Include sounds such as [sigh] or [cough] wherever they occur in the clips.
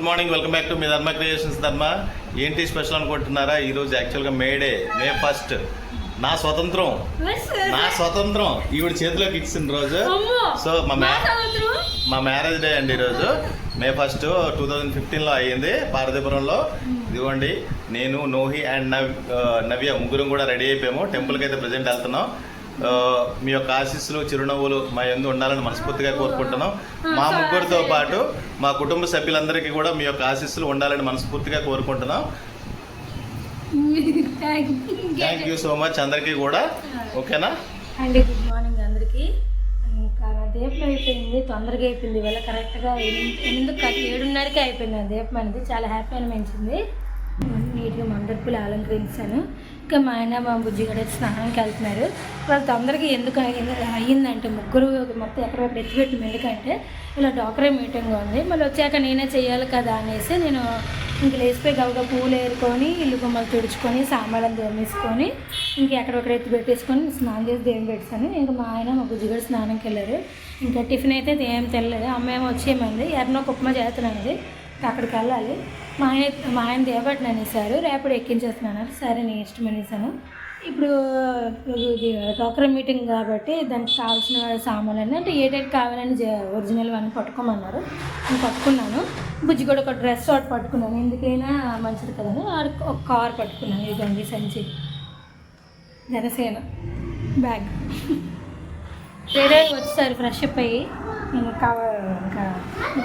Good morning welcome back to me Dharma creations ధర్మ. ఏంటి special అనుకుంటున్నారా? ఈ రోజు యాక్చువల్గా మేడే మే ఫస్ట్ నా స్వతంత్రం. నా స్వతంత్రం. ఈవిడ చేతిలోకి ఇచ్చిన రోజు. సో మా మా మ్యారేజ్ డే అండి ఈరోజు. మే ఫస్ట్ టూ థౌజండ్ ఫిఫ్టీన్లో అయ్యింది పార్వతీపురంలో. ఇదిగోండి నేను నోహి అండ్ నవ్య ముగ్గురం కూడా రెడీ అయిపోయాము. టెంపుల్కి అయితే ప్రజెంట్ వెళ్తున్నాం. మీ యొక్క ఆశీస్సులు చిరునవ్వులు మా ఎందు ఉండాలని మనస్ఫూర్తిగా కోరుకుంటున్నాం. మా ముగ్గురితో పాటు మా కుటుంబ సభ్యులందరికీ కూడా మీ యొక్క ఆశీస్సులు ఉండాలని మనస్ఫూర్తిగా కోరుకుంటున్నాం. థ్యాంక్ యూ సో మచ్ అందరికీ కూడా. ఓకేనా? అండి గుడ్ మార్నింగ్ అందరికీ. ఇంకా నా దీపం అయిపోయింది తొందరగా అయిపోయింది. ఇవాళ కరెక్ట్గా ఎందుకు కాదు ఏడున్నరకే అయిపోయింది నా దీపం అనేది. చాలా హ్యాపీ అనిపించింది. నీట్గా మందర్పులు అలంకరించాను. ఇంకా మా ఆయన మా బుజ్జి కూడా స్నానానికి వెళ్తున్నారు. వాళ్ళు అందరికీ ఎందుకు అయ్యింది- అయ్యిందంటే ముగ్గురు మొత్తం ఎక్కడెక్కడ ఎత్తిపెట్టింది ఎందుకంటే ఇలా డాక్టరే మీటింగ్ ఉంది. మళ్ళీ వచ్చాక నేనే చేయాలి కదా అనేసి నేను ఇంక లేచిపోయి గబగబా పూలు ఏరుకొని ఇల్లు గుమ్మలు తుడుచుకొని సామాన్లు దోమేసుకొని ఇంక ఎక్కడొక్కడ ఎత్తి పెట్టేసుకొని స్నానం చేసి దేవుని పెట్టాను ఇంకా మా ఆయన మా బుజ్జి కూడా స్నానంకి వెళ్ళారు. ఇంకా టిఫిన్ అయితే ఏం తెల్లలేదు అమ్మ ఏమో వచ్చేయమంది. ఎర్నొక ఉప్మా చేస్తున్నానది అక్కడికి వెళ్ళాలి. మా ఆయన మా ఆయన దేవబట్టి అనేసారు రేపటి ఎక్కించేస్తున్నాను సరే నేను ఇష్టం అనేసాను ఇప్పుడు ఇది డాక్టర్ మీటింగ్ కాబట్టి దానికి కావాల్సిన సామాన్లు అంటే ఏ డేట్ కావాలని జ- ఒరిజినల్ అన్నీ పట్టుకోమన్నారు. నేను పట్టుకున్నాను. బుజ్జి కూడా ఒక డ్రెస్ ఒకటి పట్టుకున్నాను. ఎందుకైనా మంచిది కదని ఆడ- ఒక కార్ పట్టుకున్నాను. ఇదండి సంచి. జనసేన. బ్యాగ్. వేరే వచ్చేసారు ఫ్రెష్ అప్ అయ్యి. నేను ఇంకా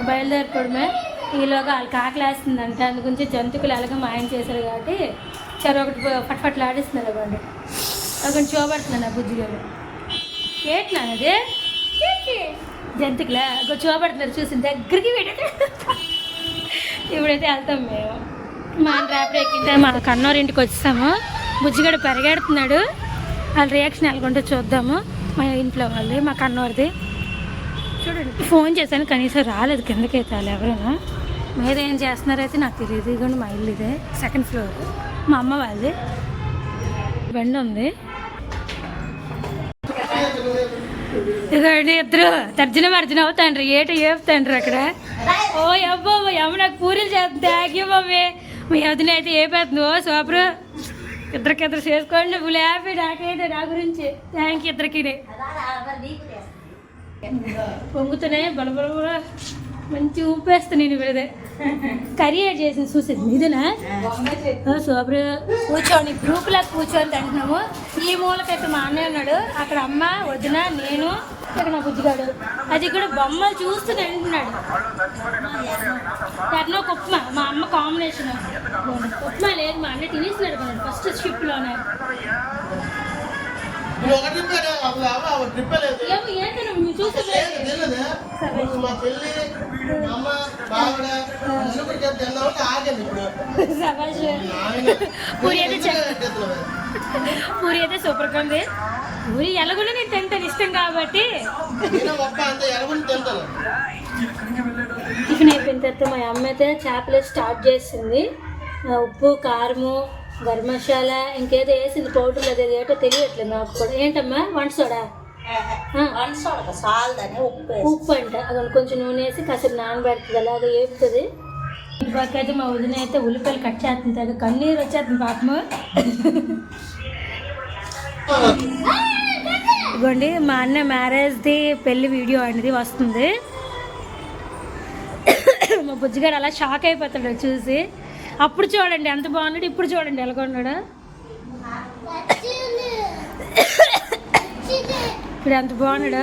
బయలుదేరిపోవడమే ఈలోగా వాళ్ళకి ఆకలి వేస్తుందంట. అందు గురించి జంతుకులు ఎలాగో మాయం చేశారు కాబట్టి చెర ఒకటి ఫట్ ఫట్లు ఆడిస్తున్నారు అవ్వండి చూపడుతున్నాను ఆ బుజ్జిగాడు ఏట్లా అది జంతుకులా? ఒక చూపడుతున్నారు చూసిన దగ్గరికి పెట్టి ఇప్పుడైతే వెళ్తాం మేము. మా ఆయన రేపటి ఎక్కింటే మా కన్నూరు ఇంటికి వచ్చేసాము. బుజ్జిగాడు పరిగెడుతున్నాడు. వాళ్ళ రియాక్షన్ ఎలాగుంటే చూద్దాము. మా ఇంట్లో వాళ్ళది మా కన్నోరిది. చూడండి. ఫోన్ చేశాను కనీసం రాలేదు. కిందకైతే వాళ్ళు ఎవరైనా మీరు ఏం చేస్తున్నారైతే నాకు తెలియదు. ఇదిగోండి మా ఇల్లు ఇదే. సెకండ్ ఫ్లోర్ మా అమ్మ వాళ్ళది. బండి ఉంది. ఇదిగోండి ఇద్దరు. తర్జన మర్జన అవుతాండ్రి. ఏట ఏపుతాండ్రి అక్కడ. ఓ అబ్బో అమ్మ నాకు పూరీలు చేస్తుంది. Thank you mummy. మీ వదిన అయితే ఏపేస్తుంది. ఓ ఇద్దరికి ఇద్దరికిద్దరు చేసుకోండి. నువ్వు హ్యాపీ నాకైతే నా గురించి. థ్యాంక్ యూ ఇద్దరికి. పొంగుతున్నాయి బలబల మంచి ఊపేస్తా నేను ఇదే కర్రీ యాడ్ చేసి చూసేది మీదేనా సూపర్ కూర్చోండి. గ్రూప్ లా కూర్చొని తింటున్నాము ఈ మూలకైతే మా అన్నయ్య ఉన్నాడు. అక్కడ అమ్మ వదిన నేను ఇక్కడ నా బుజ్జిగాడు. అది కూడా బొమ్మలు చూస్తూ తింటున్నాడు ఎన్నో ఉప్మా. మా అమ్మ కాంబినేషన్ ఉప్మా లేదు. మా అన్న తినేసినాడు కదా. ఫస్ట్ షిప్లోనే నువ్వు మా చెల్లి అమ్మ బావడ ఆగండి ఇప్పుడు. పూరి అయితే. పూరి అయితే సూపర్గా ఉంది. పూరి ఎలాగోనే నేను తింటాను ఇష్టం కాబట్టి. టిఫిన్ అయిపోయిన తర్వాత మా అమ్మ అయితే చేపలు స్టార్ట్ చేసింది. ఉప్పు కారము గరం మసాలా ఇంకేదో వేసింది పౌడర్లు అదే ఏటో తెలియట్లేదు నాకు కూడా. ఏంటమ్మా వంట సోడా? ఉప్పు ఉప్పు అంట. అది కొంచెం నూనె వేసి కాసేపు నానబెడుతుంది అలాగే వేపుతుంది ఇటు పక్క అయితే మా వదిన అయితే ఉల్లిపాయలు కట్ చేస్తుంది తెగ. కన్నీరు వచ్చేస్తుంది పాపము. ఇదిగోండి మా అన్న మ్యారేజ్ది పెళ్ళి వీడియో అనేది వస్తుంది. మా బుజ్జిగాడు అలా షాక్ అయిపోతాడు చూసి. అప్పుడు చూడండి ఎంత బాగున్నాడు ఇప్పుడు చూడండి ఎలా ఉన్నాడు. [laughs] ఇప్పుడు ఎంత బాగున్నాడు?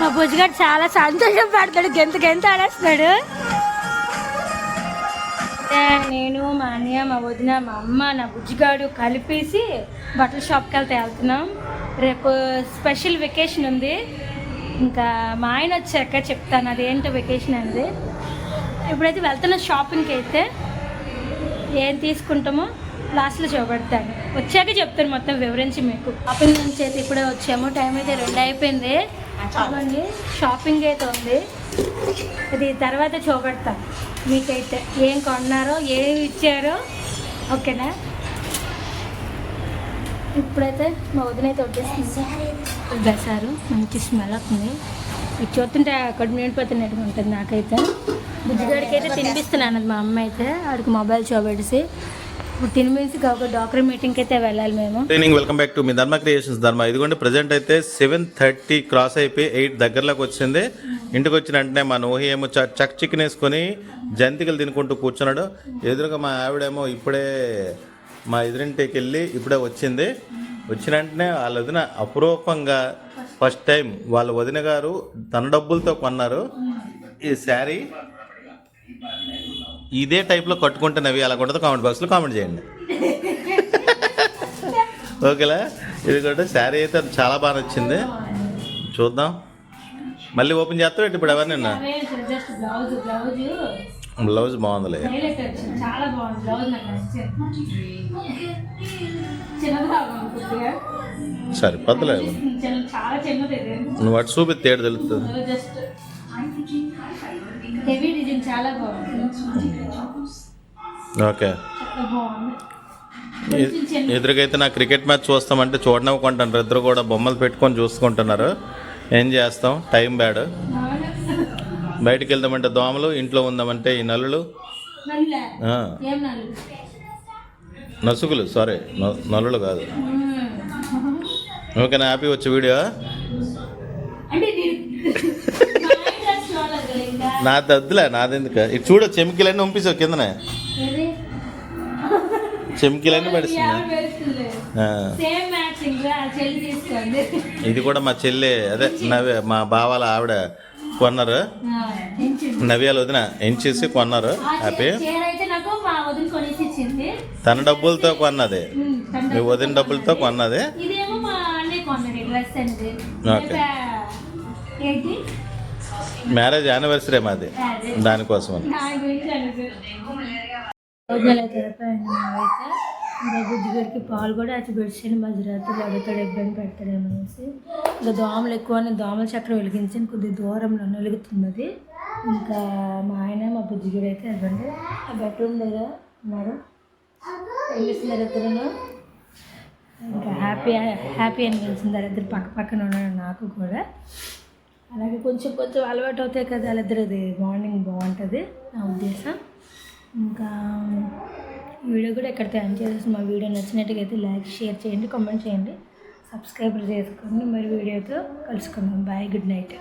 మా బుజ్జిగాడు చాలా సంతోషం పడతాడు. గెంత గెంత ఆడేస్తున్నాడు. నేను మా అన్నయ్య మా వదిన మా అమ్మ నా బుజ్జిగాడు కలిపేసి బట్టల షాప్కి వెళ్తే వెళ్తున్నాం. రేపు స్పెషల్ వెకేషన్ ఉంది. ఇంకా మా ఆయన వచ్చాక చెప్తాను. అదేంటో వెకేషన్ అనేది ఇప్పుడైతే వెళ్తున్నా షాపింగ్కి అయితే ఏం తీసుకుంటామో లాస్ట్లో చూపెడతాను. వచ్చాక చెప్తాను మొత్తం వివరించి మీకు. షాపింగ్ నుంచి అయితే ఇప్పుడే వచ్చాము టైం అయితే రెండు అయిపోయింది. చూడండి షాపింగ్ అయితే ఉంది. అది తర్వాత చూపెడతాను. మీకైతే ఏం కొన్నారో ఏమి ఇచ్చారో ఓకేనా? ఇప్పుడైతే మా వదిన అయితే వచ్చేసింది సారు మంచి స్మెల్ వస్తుంది. ఇది చూస్తుంటే అక్కడ నిండిపోతున్నట్టుగా ఉంటుంది నాకైతే. బుజ్జిగాడికి అయితే తినిపిస్తున్నాను అది మా అమ్మ అయితే. ఆడికి మొబైల్ చూపెట్టేసి. ఇప్పుడు తినిపించి ఒక డాక్టర్ మీటింగ్కి అయితే వెళ్ళాలి మేము. ఈవినింగ్ వెల్కమ్ బ్యాక్ టు మీ ధర్మ క్రియేషన్స్ ధర్మ. ఇదిగోండి ప్రజెంట్ అయితే సెవెన్ థర్టీ క్రాస్ అయిపోయి ఎయిట్ దగ్గరలోకి వచ్చింది. ఇంటికి వచ్చిన వెంటనే మా నోహి ఏమో చ- చక్ చికెన్ వేసుకొని జంతికలు తినుకుంటూ కూర్చున్నాడు. ఎదురుగా మా ఆవిడేమో ఇప్పుడే మా ఎదురింటికి వెళ్ళి ఇప్పుడే వచ్చింది. వచ్చిన వెంటనే వాళ్ళ వదిన అపురూపంగా ఫస్ట్ టైం వాళ్ళ వదిన గారు తన డబ్బులతో కొన్నారు. ఈ శారీ ఇదే టైప్లో కట్టుకుంటున్నవి అలా ఉండదు కామెంట్ బాక్స్లో కామెంట్ చేయండి. ఓకేలా? ఇది కూడా శారీ అయితే చాలా బాగా నచ్చింది. చూద్దాం. మళ్ళీ ఓపెన్ చేస్తాం ఇప్పుడు ఎవరు నిన్న బ్లౌజ్ బాగుందిలే. చాలా బాగుంది. బ్లౌజ్ నాకు సరే చాలా చిన్నది ఇది నువ్వు అటు చూపి తేడు తెలుస్తుంది జస్ట్ హెవీ డిజైన్ చాలా బాగుంది. ఓకే. బాగుంది. ఎదురుగైతే నా క్రికెట్ మ్యాచ్ చూస్తామంటే చూడనివ్వకుంటాను ఇద్దరు కూడా బొమ్మలు పెట్టుకొని చూసుకుంటున్నారు. ఏం చేస్తాం? Time bad. బయటికి వెళ్దామంటే దోమలు ఇంట్లో ఉందామంటే ఈ నల్లులు నల్లా. నల్లు? నసుగులు సారీ న- నల్లులు కాదు. ఓకేనా హ్యాపీ వచ్చే వీడియో? నా దద్దులే నాదెందుకు? ఇది చూడు చెమికలన్నీ పంపిస్తావు కిందనే. చెమికలన్నీ తీసుకోండి ఇది కూడా మా చెల్లి అదే నవ్య మా బావాల ఆవిడ. కొన్నారు. నవ్యాలు వదిన ఎంచేసి కొన్నారు. హ్యాపీ తన డబ్బులతో కొన్నది. మీ వదిన డబ్బులతో కొన్నది. ఓకే. మ్యారేజ్ యానివర్సరీ మాది. దానికోసం ఇంకా బుద్ధిగడికి పాలు కూడా అచ్చి పెడిచాను మధ్యరాత్రి అడుగుతాడు ఇబ్బంది పెడతాడేమో అనేసి ఇంకా దోమలు ఎక్కువ దోమల చక్రం వెలిగించాను కొద్ది దూరంలో వెలుగుతున్నది ఇంకా మా ఆయన మా బుద్ధిగడు అయితే అదండి ఆ బెడ్రూమ్ దగ్గర ఉన్నారు. ఏం చేస్తున్నారు ఇద్దరును ఇంకా హ్యాపీ హ్యాపీ అనిపించింది. వాళ్ళిద్దరు పక్క పక్కన ఉన్నాడు నాకు కూడా. అలాగే కొంచెం కొంచెం అలవాటు అవుతాయి కదా వాళ్ళిద్దరు అది మార్నింగ్ బాగుంటుంది నా ఉద్దేశం. ఇంకా వీడియో కూడా ఇక్కడ ఎండ్ చేసేసి మా వీడియో నచ్చినట్టుగా అయితే లైక్ షేర్ చేయండి కామెంట్ చేయండి. సబ్స్క్రైబ్ చేసుకోండి మరి వీడియోతో కలుసుకుందాం. Bye good night.